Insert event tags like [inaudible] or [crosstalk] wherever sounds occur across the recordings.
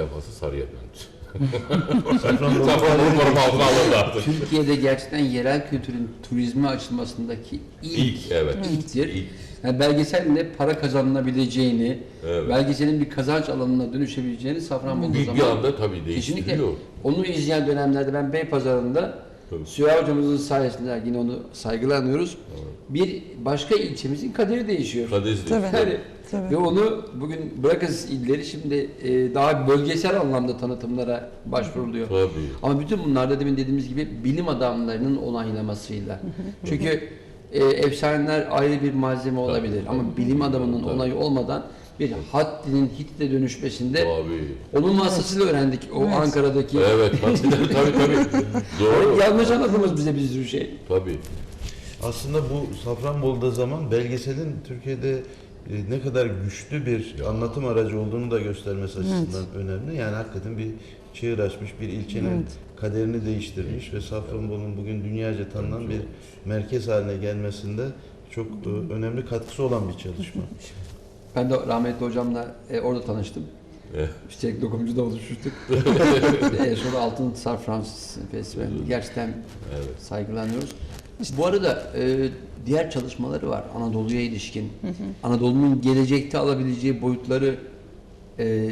levhası sarıya döndü. Safranbolu Safranbolu koruma altına alındı artık. Türkiye'de gerçekten yerel kültürün turizme açılmasındaki ilk, İlk, evet. ilktir. İlk. Yani belgeselle para kazanılabileceğini, Evet. belgeselin bir kazanç alanına dönüşebileceğini Safranbolu'da Bir, zaman bir anda tabii kesinlikle değiştiriyor. onu izleyen dönemlerde ben Beypazarı'nda Tabii. Süha hocamızın sayesinde yine onu saygıyla anıyoruz. Bir başka ilçemizin kaderi değişiyor. Kadezli. Tabii. Yani Tabii. ve onu bugün bırakız illeri şimdi e, daha bölgesel anlamda tanıtımlara başvuruluyor. Tabii. Ama bütün bunlar da demin dediğimiz gibi bilim adamlarının onaylamasıyla. [laughs] Çünkü e, efsaneler ayrı bir malzeme olabilir ama bilim adamının tabii. onayı olmadan bir haddinin hitte dönüşmesinde Tabii. onun vasıtasıyla öğrendik o Evet. Ankara'daki. Evet, tabii tabii tabii. tabii. [laughs] Doğru. Yanlış anladığımız bize bir sürü şey. Tabii. Aslında bu Safranbolu'da zaman belgeselin Türkiye'de e, ne kadar güçlü bir anlatım aracı olduğunu da göstermesi açısından önemli. Yani hakikaten bir çığır açmış, bir ilçenin Evet. kaderini değiştirmiş ve Safranbolu'nun bugün dünyaca tanınan bir merkez haline gelmesinde çok e, önemli katkısı olan bir çalışma. [laughs] Ben de rahmetli hocamla e, orada tanıştım. Eh, Çiçek dokumcuda buluşmuştuk. [laughs] e, sonra Altın Sar Fransız Festivali. Gerçekten Evet. saygılanıyoruz. Bu arada e, diğer çalışmaları var Anadolu'ya ilişkin. Anadolu'nun gelecekte alabileceği boyutları e,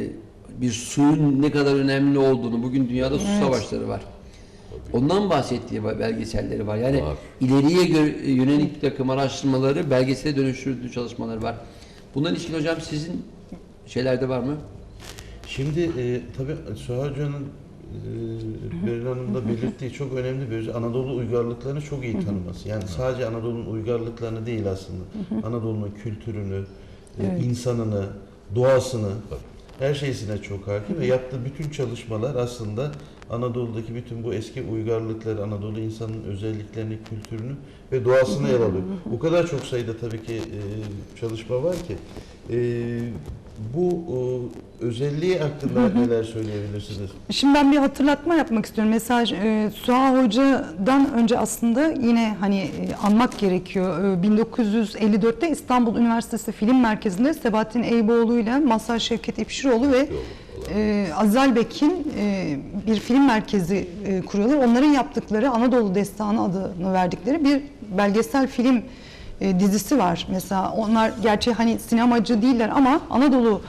bir suyun ne kadar önemli olduğunu bugün dünyada su Evet. savaşları var. Ondan bahsettiği belgeselleri var. Yani Var. ileriye yönelik bir takım araştırmaları belgesele dönüştürdüğü çalışmaları var. Bundan ilişkin hocam sizin şeylerde var mı? Şimdi e, tabii Süha Hoca'nın e, Beril Hanım da belirttiği çok önemli bir özellik. Anadolu uygarlıklarını çok iyi tanıması. Yani sadece Anadolu'nun uygarlıklarını değil aslında. Anadolu'nun kültürünü, e, Evet. insanını, doğasını, her şeysine çok hakim ve yaptığı bütün çalışmalar aslında Anadolu'daki bütün bu eski uygarlıkları, Anadolu insanın özelliklerini, kültürünü ve doğasını ele alıyor. O kadar çok sayıda tabii ki e, çalışma var ki e, bu e, özelliği hakkında neler söyleyebilirsiniz? Şimdi ben bir hatırlatma yapmak istiyorum. Mesela e, Suha Hoca'dan önce aslında yine hani e, anmak gerekiyor. E, 1954'te İstanbul Üniversitesi Film Merkezi'nde Sebahattin Eyüboğlu ile Mazhar Şevket İpşiroğlu ve e, Azal Bek'in e, bir film merkezi e, kuruyorlar. Onların yaptıkları Anadolu Destanı adını verdikleri bir belgesel film e, dizisi var. Mesela onlar gerçi hani sinemacı değiller ama Anadolu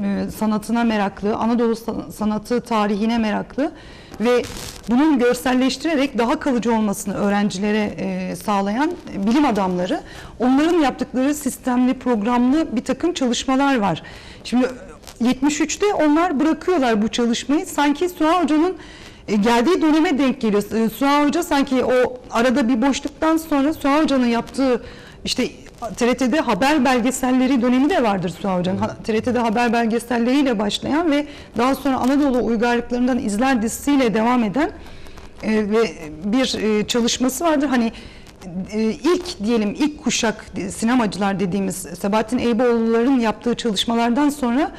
e, sanatına meraklı, Anadolu sa- sanatı tarihine meraklı ve bunun görselleştirerek daha kalıcı olmasını öğrencilere e, sağlayan bilim adamları onların yaptıkları sistemli, programlı bir takım çalışmalar var. Şimdi 73'te onlar bırakıyorlar bu çalışmayı. Sanki Suha Hoca'nın e, geldiği döneme denk geliyor. E, Suha Hoca sanki o arada bir boşluktan sonra Suha Hoca'nın yaptığı işte TRT'de haber belgeselleri dönemi de vardır Suha Hoca'nın. Ha- TRT'de haber belgeselleriyle başlayan ve daha sonra Anadolu uygarlıklarından izler dizisiyle devam eden e, ve bir e, çalışması vardır. Hani e, ilk diyelim ilk kuşak sinemacılar dediğimiz Sebahattin Eyüboğlu'ların yaptığı çalışmalardan sonra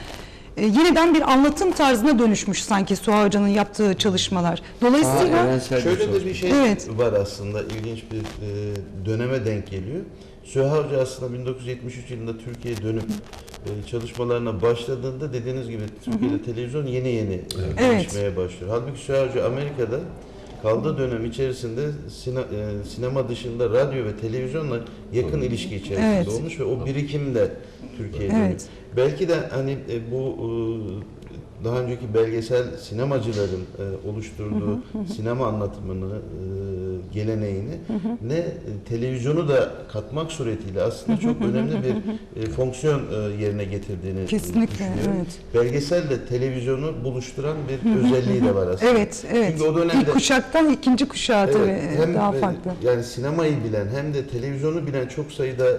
e, yeniden bir anlatım tarzına dönüşmüş sanki Suha Hoca'nın yaptığı çalışmalar. Dolayısıyla evrensel Şöyle de bir şey Evet. var aslında ilginç bir e, döneme denk geliyor. Süha Hoca aslında 1973 yılında Türkiye'ye dönüp e, çalışmalarına başladığında dediğiniz gibi Türkiye'de televizyon yeni yeni e, Evet. gelişmeye başlıyor. Halbuki Süha Hoca Amerika'da kaldığı dönem içerisinde sine- e, sinema dışında radyo ve televizyonla yakın ilişki içerisinde Evet. olmuş ve o birikimle Türkiye'ye Evet. dönüyor. Belki de hani e, bu e, daha önceki belgesel sinemacıların e, oluşturduğu sinema anlatımını, e, geleneğini ne e, televizyonu da katmak suretiyle aslında çok önemli bir e, fonksiyon e, yerine getirdiğini Kesinlikle, düşünüyorum. evet. Belgeselle televizyonu buluşturan bir özelliği de var aslında. evet evet. Çünkü o dönemde İlk kuşaktan ikinci kuşağı Evet, tabii hem daha e, farklı. Yani sinemayı bilen hem de televizyonu bilen çok sayıda e,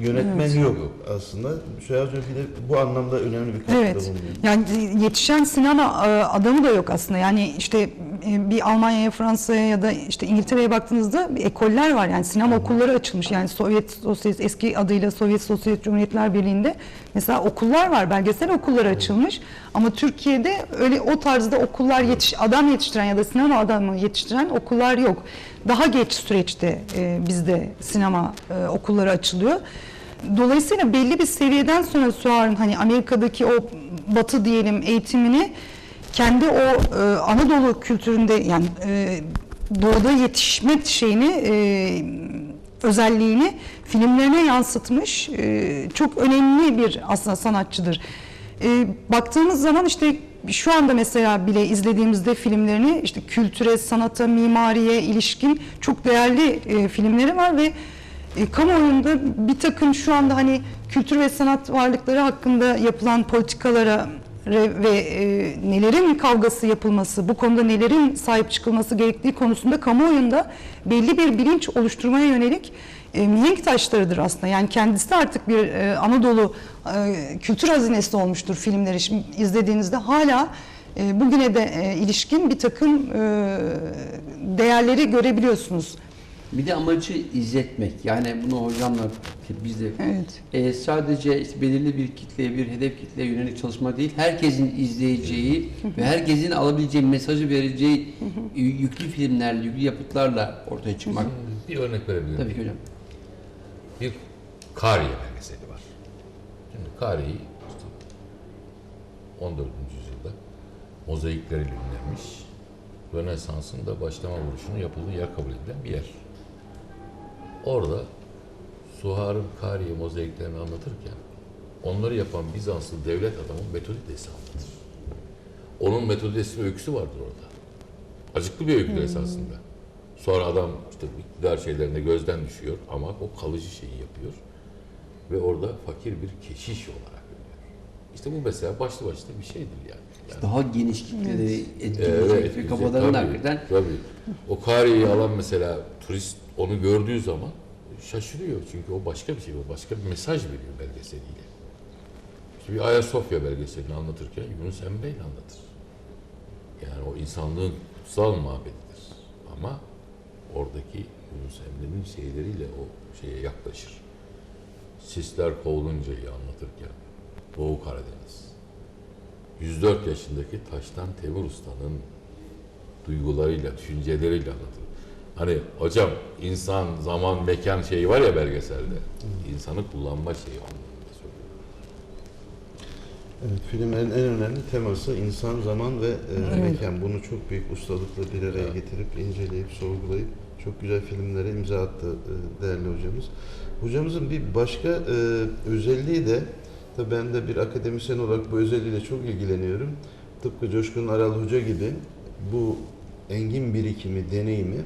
yönetmen Evet. yok aslında. Hoca bir de bu anlamda önemli bir katkıda Evet. bulunuyor. Yani yetişen sinema adamı da yok aslında. Yani işte e, bir Almanya'ya, Fransa'ya ya da işte İngiltere'ye baktığınızda ekoller var. Yani sinema okulları açılmış. Yani Sovyet Sosyalist eski adıyla Sovyet Sosyalist Cumhuriyetler Birliği'nde mesela okullar var. Belgesel okulları açılmış. Ama Türkiye'de öyle o tarzda okullar yetiş adam yetiştiren ya da sinema adamı yetiştiren okullar yok. Daha geç süreçte e, bizde sinema e, okulları açılıyor. Dolayısıyla belli bir seviyeden sonra Suar'ın hani Amerika'daki o batı diyelim eğitimini kendi o e, Anadolu kültüründe yani e, doğuda yetişme şeyini e, özelliğini filmlerine yansıtmış e, çok önemli bir aslında sanatçıdır. E, baktığımız zaman işte şu anda mesela bile izlediğimizde filmlerini işte kültüre, sanata, mimariye ilişkin çok değerli e, filmleri var ve e, kamuoyunda bir takım şu anda hani kültür ve sanat varlıkları hakkında yapılan politikalara ve e, nelerin kavgası yapılması, bu konuda nelerin sahip çıkılması gerektiği konusunda kamuoyunda belli bir bilinç oluşturmaya yönelik e, mihenk taşlarıdır aslında. Yani kendisi artık bir e, Anadolu e, kültür hazinesi olmuştur filmleri. Şimdi izlediğinizde hala e, bugüne de e, ilişkin bir takım e, değerleri görebiliyorsunuz. Bir de amacı izletmek. Yani bunu hocamla biz de Evet. e, sadece işte belirli bir kitleye, bir hedef kitleye yönelik çalışma değil, herkesin izleyeceği ve herkesin alabileceği mesajı vereceği yüklü filmlerle, yüklü yapıtlarla ortaya çıkmak. Bir örnek verebilirim. Tabii ki hocam. Bir Kariye belgeseli var. Şimdi Kariye'yi işte 14. yüzyılda mozaikleriyle ünlenmiş, Rönesans'ın da başlama vuruşunun yapıldığı yer kabul edilen bir yer. Orada Suhar'ın Kariye mozaiklerini anlatırken onları yapan Bizanslı devlet adamın Metodides'i anlatır. Onun Metodides'in öyküsü vardır orada. Acıklı bir öyküdür esasında. Sonra adam işte iktidar şeylerinde gözden düşüyor ama o kalıcı şeyi yapıyor. Ve orada fakir bir keşiş olarak ölüyor. İşte bu mesela başlı başlı bir şeydir yani. yani Daha geniş kitleleri etkileyecek Evet, ve etkileyecek. kafalarında Tabii, hakikaten Tabii. O Kariye'yi alan mesela turist onu gördüğü zaman şaşırıyor. Çünkü o başka bir şey, o başka bir mesaj veriyor belgeseliyle. İşte bir Ayasofya belgeselini anlatırken Yunus Emre ile anlatır. Yani o insanlığın kutsal mabedidir. Ama oradaki Yunus Emre'nin şeyleriyle o şeye yaklaşır. Sisler kovuluncayı anlatırken Doğu Karadeniz. 104 yaşındaki Taştan Temur Usta'nın duygularıyla, düşünceleriyle anlatılır. Hani hocam insan, zaman, mekan şeyi var ya belgeselde. İnsanı kullanma şeyi anlamında söylüyorum. Evet, filmlerin en önemli teması insan, zaman ve e, Evet. mekan. Bunu çok büyük ustalıkla bir araya Evet. getirip, inceleyip, sorgulayıp çok güzel filmlere imza attı e, değerli hocamız. Hocamızın bir başka e, özelliği de, tabii ben de bir akademisyen olarak bu özelliğiyle çok ilgileniyorum. Tıpkı Coşkun Aral Hoca gibi bu engin birikimi, deneyimi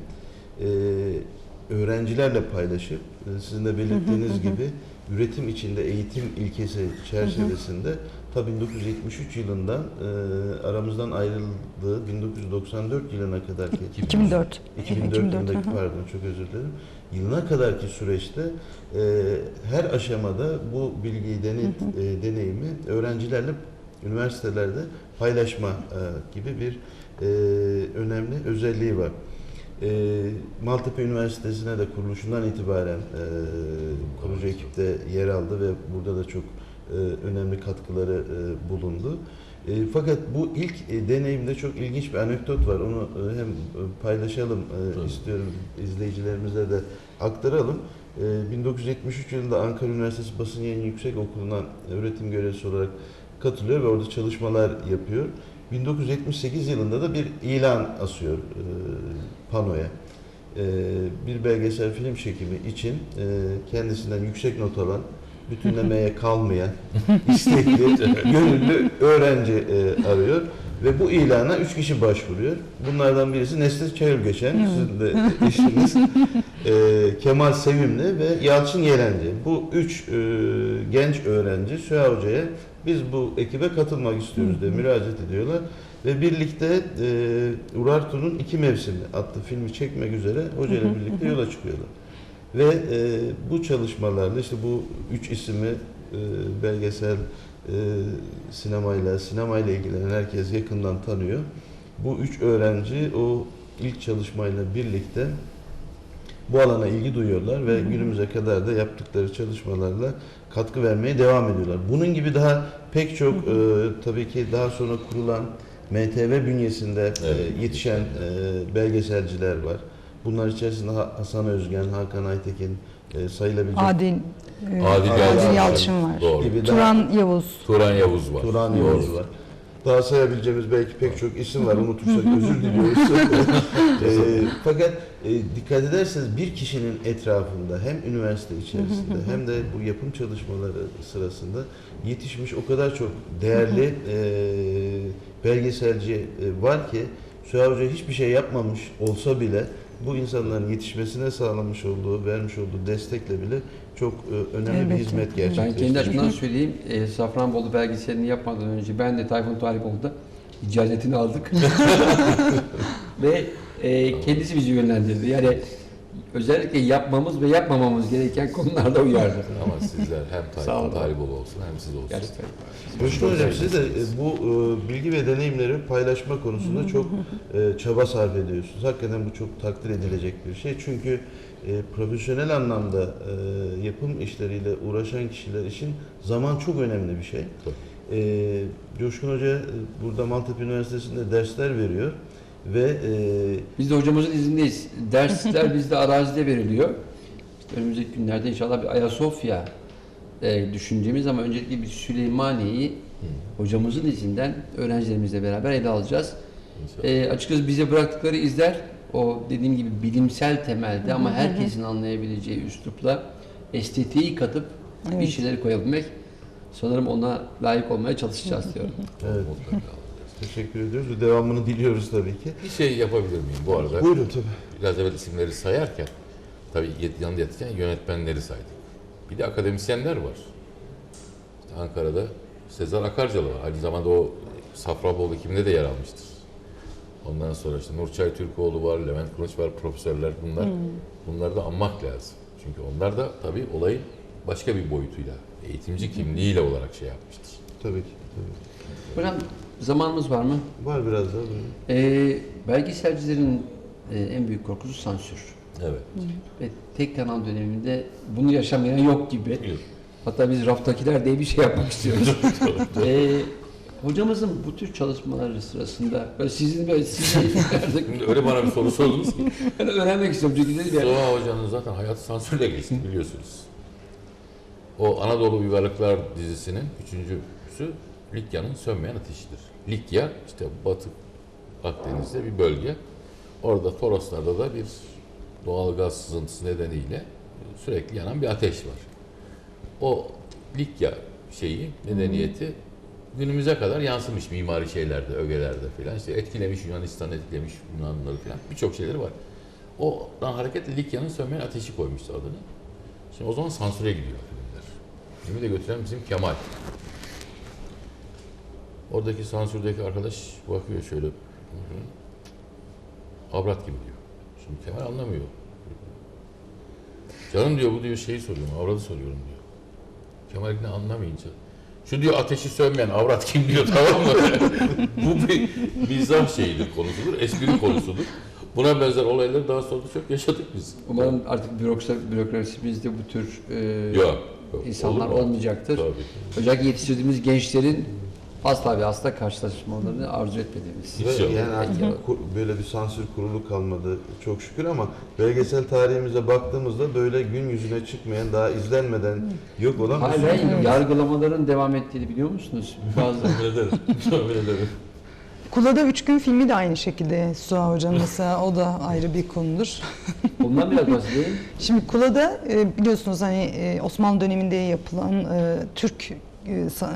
e, öğrencilerle paylaşıp, e, sizin de belirttiğiniz gibi üretim içinde eğitim ilkesi çerçevesinde ta 1973 yılından e, aramızdan ayrıldığı 1994 yılına kadar ki 2004. 2004 2004, yılındaki hı hı. pardon çok özür dilerim. Yılına kadarki süreçte e, her aşamada bu bilgiyi, deney, e, deneyimi öğrencilerle üniversitelerde paylaşma e, gibi bir e, önemli özelliği var. E, Maltepe Üniversitesi'ne de kuruluşundan itibaren e, kurucu ekipte yer aldı ve burada da çok e, önemli katkıları e, bulundu. E, fakat bu ilk e, deneyimde çok ilginç bir anekdot var. Onu e, hem e, paylaşalım e, Tabii. istiyorum izleyicilerimize de aktaralım. E, 1973 yılında Ankara Üniversitesi Basın Yayın Yüksek Okulu'na öğretim görevlisi olarak katılıyor ve orada çalışmalar yapıyor. 1978 yılında da bir ilan asıyor e, panoya. E, bir belgesel film çekimi için e, kendisinden yüksek not alan, bütünlemeye [laughs] kalmayan, istekli, [laughs] gönüllü öğrenci e, arıyor. Ve bu ilana üç kişi başvuruyor. Bunlardan birisi Nesli Çayırgöçen, sizin de eşiniz. e, Kemal Sevimli ve Yalçın Yelenci. Bu üç e, genç öğrenci Süha Hoca'ya biz bu ekibe katılmak istiyoruz diye müracaat ediyorlar. Ve birlikte e, Urartu'nun iki mevsimi adlı filmi çekmek üzere Hoca ile birlikte yola çıkıyorlar. Ve e, bu çalışmalarla işte bu üç ismi e, belgesel e, sinemayla, sinemayla ilgilenen herkes yakından tanıyor. Bu üç öğrenci o ilk çalışmayla birlikte bu alana ilgi duyuyorlar ve günümüze kadar da yaptıkları çalışmalarla katkı vermeye devam ediyorlar. Bunun gibi daha pek çok e, tabii ki daha sonra kurulan MTV bünyesinde e, Evet. yetişen e, belgeselciler var. Bunlar içerisinde Ha- Hasan Özgen, Hakan Aytekin, e, sayılabilecek Adil, e, Adil Yalçın. Yalçın var. Doğru. gibi daha Turan Yavuz. Turan Yavuz var. Turan Doğru. Yavuz var. Daha sayabileceğimiz belki pek çok isim var. Unutursak [laughs] özür diliyoruz. [laughs] E, fakat e, dikkat ederseniz bir kişinin etrafında hem üniversite içerisinde [laughs] hem de bu yapım çalışmaları sırasında yetişmiş o kadar çok değerli e, belgeselci e, var ki Süha Hoca hiçbir şey yapmamış olsa bile bu insanların yetişmesine sağlamış olduğu, vermiş olduğu destekle bile çok e, önemli bir Elbette. hizmet Ben Ben gerçekleştirmiş. kendi açımdan söyleyeyim. E, Safranbolu belgeselini yapmadan önce ben de Tayfun Taripoğlu'da icazetini aldık. [laughs] ve e, kendisi bizi yönlendirdi. Yani özellikle yapmamız ve yapmamamız gereken konularda [laughs] uyardı. Ama sizler hem Tariboğlu olsun hem siz olsun. Gerçekten. Coşkun Hocam siz de e, bu e, bilgi ve deneyimleri paylaşma konusunda çok e, çaba sarf ediyorsunuz. Hakikaten bu çok takdir edilecek bir şey. Çünkü e, profesyonel anlamda e, yapım işleriyle uğraşan kişiler için zaman çok önemli bir şey. Tabii. E, Coşkun Hoca e, burada Maltepe Üniversitesi'nde dersler veriyor ve e, Biz de hocamızın izindeyiz. Dersler [laughs] bizde arazide veriliyor. İşte önümüzdeki günlerde inşallah bir Ayasofya e, düşüneceğimiz ama öncelikle bir Süleymaniye'yi hocamızın izinden öğrencilerimizle beraber ele alacağız. İnşallah. E, açıkçası bize bıraktıkları izler o dediğim gibi bilimsel temelde ama herkesin anlayabileceği üslupla estetiği katıp bir Evet. şeyleri koyabilmek. Sanırım ona layık olmaya çalışacağız diyorum. Evet. [laughs] Teşekkür ediyoruz ve devamını diliyoruz tabii ki. Bir şey yapabilir miyim bu arada? Buyurun tabii. Biraz evvel isimleri sayarken tabii yanında yatırken yönetmenleri saydık. Bir de akademisyenler var. İşte Ankara'da Sezar Akarcalı var. Aynı zamanda o Safranbolu ekiminde de yer almıştır. Ondan sonra işte Nurçay Türkoğlu var, Levent Kılıç var, profesörler bunlar. Bunları da anmak lazım. Çünkü onlar da tabii olayın başka bir boyutuyla, eğitimci kimliğiyle olarak şey yapmıştır. Tabii ki. Tabii. Hocam zamanımız var mı? Var biraz daha. Ee, belgeselcilerin e, en büyük korkusu sansür. Evet. Ve tek kanal döneminde bunu yaşamayan yok gibi. Yok. Hatta biz raftakiler diye bir şey yapmak istiyoruz. [laughs] ee, hocamızın bu tür çalışmaları sırasında böyle sizin böyle sizin Şimdi [laughs] [laughs] öyle bana bir soru sordunuz ki. ben öğrenmek istiyorum çünkü dedim ya. Doğa Hoca'nın zaten hayatı sansürle geçti biliyorsunuz. O Anadolu Uygarlıklar dizisinin üçüncüsü Likya'nın sönmeyen ateşidir. Likya işte Batı Akdeniz'de bir bölge. Orada Toroslarda da bir doğal gaz sızıntısı nedeniyle sürekli yanan bir ateş var. O Likya şeyi, medeniyeti günümüze kadar yansımış mimari şeylerde, ögelerde filan. İşte etkilemiş Yunanistan, etkilemiş Yunanlıları filan. Birçok şeyleri var. Oradan hareketle Likya'nın sönmeyen ateşi koymuştu adını. Şimdi o zaman sansüre gidiyor filmler. Filmi de götüren bizim Kemal. Oradaki sansürdeki arkadaş bakıyor şöyle. "Hı hı. Avrat gibi diyor. Şimdi Kemal anlamıyor. Canım diyor bu diyor şeyi soruyorum, avradı soruyorum diyor. Kemal ne anlamayınca. Şu diyor ateşi sönmeyen avrat kim diyor [laughs] tamam mı? [laughs] bu bir mizah şeyidir konusudur, espri konusudur. Buna benzer olayları daha sonra da çok yaşadık biz. Umarım artık bürokrasi, bürokrasimizde bu tür e, Yok. yok. insanlar olmayacaktır. Tabii. Özellikle yetiştirdiğimiz gençlerin asla ve asla karşılaşmalarını arzu etmediğimiz. Hiç Ve yok. yani artık kur- böyle bir sansür kurulu kalmadı çok şükür ama belgesel tarihimize baktığımızda böyle gün yüzüne çıkmayan daha izlenmeden yok olan bir Hala sürü- yargılamaların devam ettiğini biliyor musunuz? Bazı. [laughs] Kula'da Üç Gün filmi de aynı şekilde Suha Hocam mesela o da ayrı bir konudur. [laughs] Ondan biraz bahsedelim. Şimdi Kula'da e, biliyorsunuz hani e, Osmanlı döneminde yapılan e, Türk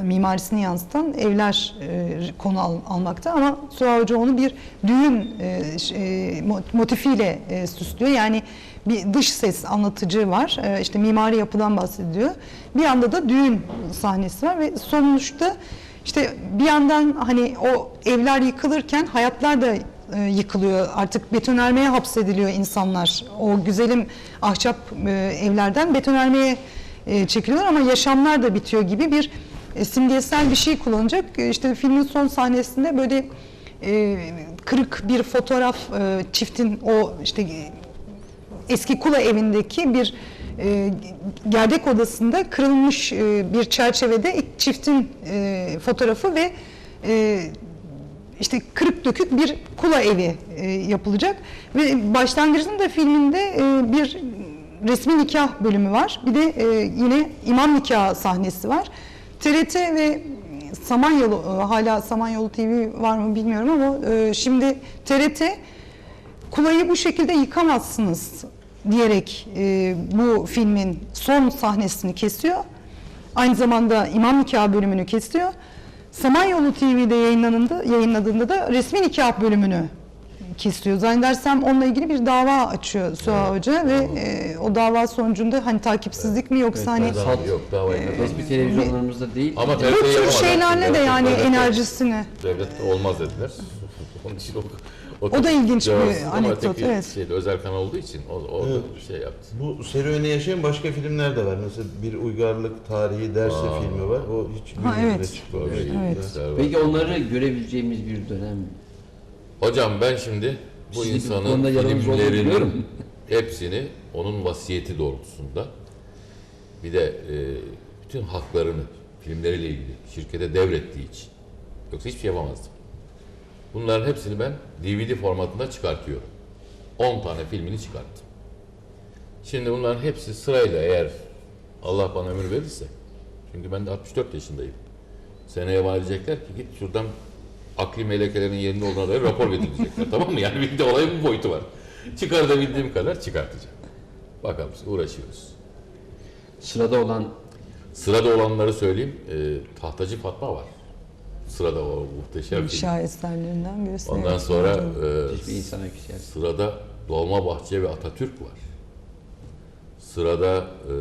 mimarisini yansıtan evler e, konu al- almakta ama Suha Hoca onu bir düğün e, e, motifiyle e, süslüyor. Yani bir dış ses anlatıcı var. E, işte mimari yapıdan bahsediyor. Bir yanda da düğün sahnesi var ve sonuçta işte bir yandan hani o evler yıkılırken hayatlar da e, yıkılıyor. Artık betonarmeye hapsediliyor insanlar. O güzelim ahşap e, evlerden betonarmeye e, ama yaşamlar da bitiyor gibi bir e, simgesel bir şey kullanacak. E, İşte filmin son sahnesinde böyle e, kırık bir fotoğraf e, çiftin o işte eski kula evindeki bir gerdek odasında kırılmış bir çerçevede çiftin fotoğrafı ve işte kırık dökük bir kula evi yapılacak ve başlangıcında filminde bir resmi nikah bölümü var. Bir de e, yine imam nikah sahnesi var. TRT ve Samanyolu e, hala Samanyolu TV var mı bilmiyorum ama e, şimdi TRT Kulayı bu şekilde yıkamazsınız diyerek e, bu filmin son sahnesini kesiyor. Aynı zamanda imam nikah bölümünü kesiyor. Samanyolu TV'de yayınlanında, yayınladığında da resmi nikah bölümünü kesiyor. Zannedersem onunla ilgili bir dava açıyor Suha Hoca ve e, o dava sonucunda hani takipsizlik mi yoksa hani Evet, Daha yok daha Ee, Resmi televizyonlarımızda değil. Ama bu tür yapamadı. şeylerle de yani Devlet- enerjisini Devlet olmaz dediler. [laughs] Onun için o, O da ilginç bir cevapsız ama anekdot, öteki evet. Şeyde, özel kanal olduğu için o, o Evet. bir şey yaptı. Bu serüveni yaşayan başka filmler de var. Mesela bir uygarlık tarihi dersi Aa. filmi var. O hiç Ha, günümüzde evet. çıkmamış. Evet. Peki onları görebileceğimiz bir dönem Hocam ben şimdi bu bu insanın filmlerinin hepsini onun vasiyeti doğrultusunda bir de e, bütün haklarını filmleriyle ilgili şirkete devrettiği için yoksa hiçbir şey yapamazdım. Bunların hepsini ben DVD formatında çıkartıyorum. 10 tane filmini çıkarttım. Şimdi bunların hepsi sırayla eğer Allah bana ömür verirse çünkü ben de 64 yaşındayım. Seneye bana diyecekler ki git şuradan akli melekelerin yerinde olduğuna dair rapor getirecekler. [laughs] tamam mı? Yani bir de olayın bu boyutu var. Çıkartabildiğim kadar çıkartacağım. Bakalım uğraşıyoruz. sırada olan Sırada olanları söyleyeyim. E, Tahtacı Fatma var. Sırada o muhteşem film. inşa eserlerinden birisi. Ondan Evet. sonra hiçbir e, insan öyküsü. sırada Dolmabahçe ve Atatürk var. Sırada e,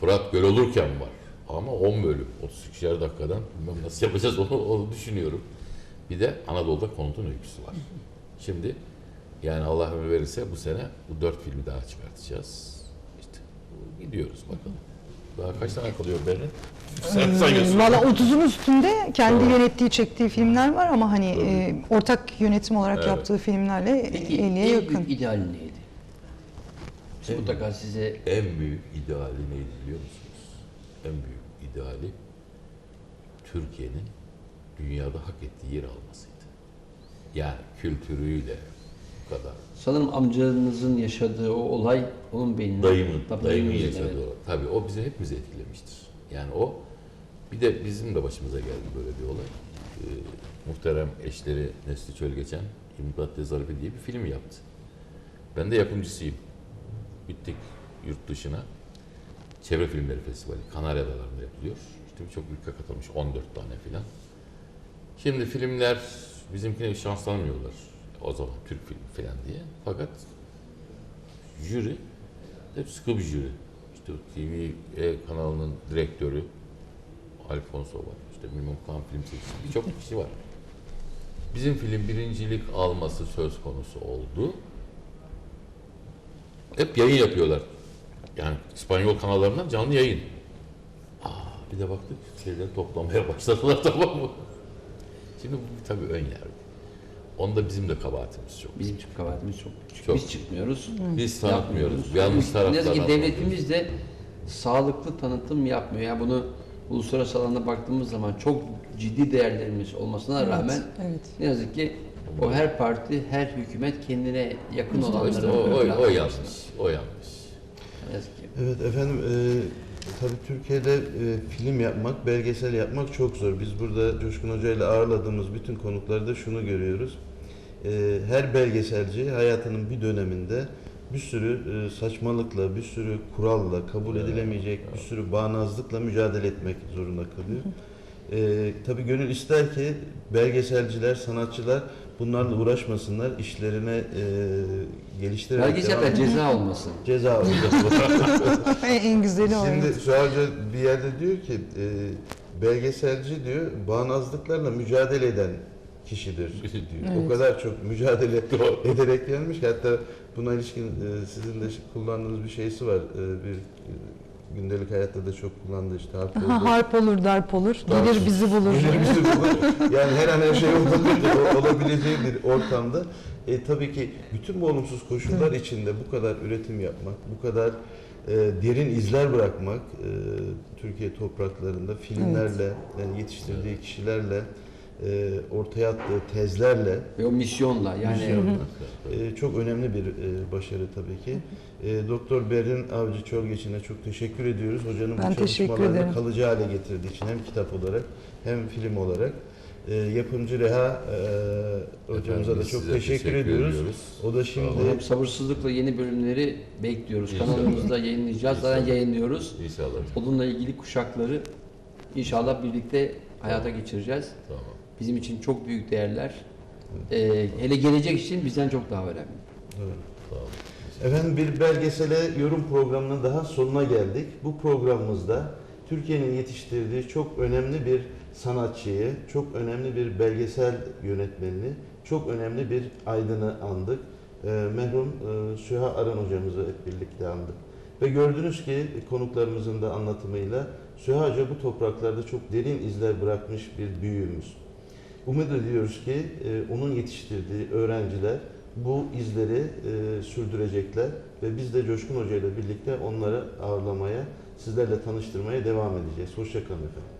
Fırat Göl olurken var. Ama 10 bölüm, 32'şer dakikadan bilmem nasıl yapacağız onu, onu düşünüyorum. Bir de Anadolu'da konutun öyküsü var. Şimdi yani Allah ömür verirse bu sene bu dört filmi daha çıkartacağız. İşte gidiyoruz bakalım. Daha kaç tane kalıyor Berrin? Sen sayıyorsun. Valla 30'un üstünde kendi Tamam. yönettiği çektiği filmler var ama hani e, ortak yönetim olarak Evet. yaptığı filmlerle Peki 50'ye en yakın. büyük ideal neydi? Siz En mutlaka size En büyük ideali neydi biliyor musunuz? En büyük ideali Türkiye'nin dünyada hak ettiği yer almasıydı. Yani kültürüyle bu kadar. sanırım amcanızın yaşadığı o olay onun beynine Dayımın, Tabii dayımın yaşadığı evet. o. Tabii o bizi hepimizi etkilemiştir. Yani o bir de bizim de başımıza geldi böyle bir olay. Ee, muhterem eşleri Nesli Çölgeçen İmdat Zarife diye bir film yaptı. Ben de yapımcısıyım. Gittik yurt dışına. Çevre Filmleri Festivali Kanarya Adaları'nda yapılıyor. İşte birçok ülke katılmış 14 tane filan. Şimdi filmler bizimkine şans tanımıyorlar. O zaman Türk filmi filan diye. Fakat jüri hep sıkı bir jüri. İşte TV E kanalının direktörü Alfonso var. İşte bilmem Kan Film Seçisi. Birçok kişi var. Bizim film birincilik alması söz konusu oldu. Hep yayın yapıyorlar. Yani İspanyol kanallarından canlı yayın. Aa, bir de baktık şeyleri toplamaya başladılar [laughs] tamam mı? Şimdi bu tabii ön yargı. Onda bizim de kabahatimiz çok. Bizim çık kabahatimiz çok küçük. Çok. Biz çıkmıyoruz. Biz tanıtmıyoruz. yapmıyoruz. Yanlış Ne taraflardan. yazık ki devletimiz de sağlıklı tanıtım yapmıyor. Yani bunu uluslararası alanda baktığımız zaman çok ciddi değerlerimiz olmasına rağmen evet. ne yazık ki o her parti, her hükümet kendine yakın o, olanları işte o, ön o, plana o yanlış. O yanlış. Ne yazık ki. Evet efendim e, tabii Türkiye'de e, film yapmak, belgesel yapmak çok zor. Biz burada Coşkun Hoca ile ağırladığımız bütün konuklarda şunu görüyoruz. E, her belgeselci hayatının bir döneminde bir sürü e, saçmalıkla, bir sürü kuralla, kabul edilemeyecek bir sürü bağnazlıkla mücadele etmek zorunda kalıyor. E, tabii gönül ister ki belgeselciler, sanatçılar bunlarla uğraşmasınlar, işlerine e, geliştirerek devam Belgeselde ceza olmasın. [laughs] ceza [laughs] en güzeli o. Şimdi Hoca bir yerde diyor ki e, belgeselci diyor bağnazlıklarla mücadele eden kişidir. [laughs] diyor. O kadar çok mücadele ederek gelmiş ki hatta buna ilişkin e, sizin de kullandığınız bir şeysi var. E, bir gündelik hayatta da çok kullandığı işte harp Ha, harp olur, darp olur, gelir bizi bulur. Gelir bizi bulur. Yani her an her şey olabilir, olabileceği bir ortamda. E, tabii ki bütün bu olumsuz koşullar içinde bu kadar üretim yapmak, bu kadar e, derin izler bırakmak e, Türkiye topraklarında filmlerle, yani yetiştirdiği kişilerle e, ortaya attığı tezlerle Ve o misyonla yani e, çok önemli bir e, başarı tabii ki. E, Doktor Berin Avcı Çölgeç'ine çok teşekkür ediyoruz. Hocanın Ben bu teşekkür çalışmalarını kalıcı hale getirdiği için hem kitap olarak hem film olarak. E, yapımcı Reha e, hocamıza Efendim, da çok size teşekkür, ediyoruz. O da şimdi hem sabırsızlıkla yeni bölümleri bekliyoruz. İnşallah. Kanalımızda yayınlayacağız. Zaten yayınlıyoruz. İnşallah. Onunla ilgili kuşakları inşallah birlikte hayata geçireceğiz. Tamam. Bizim için çok büyük değerler. Ee, hele gelecek için bizden çok daha önemli. Evet. Tamam. Efendim bir belgesele yorum programının daha sonuna geldik. Bu programımızda Türkiye'nin yetiştirdiği çok önemli bir sanatçıyı, çok önemli bir belgesel yönetmenini, çok önemli bir aydını andık. Ee, merhum e, Süha Aran hocamızı hep birlikte andık. Ve gördünüz ki konuklarımızın da anlatımıyla Süha Hoca bu topraklarda çok derin izler bırakmış bir büyüğümüz. Umut ediyoruz ki e, onun yetiştirdiği öğrenciler bu izleri e, sürdürecekler ve biz de Coşkun Hoca ile birlikte onları ağırlamaya, sizlerle tanıştırmaya devam edeceğiz. Hoşçakalın efendim.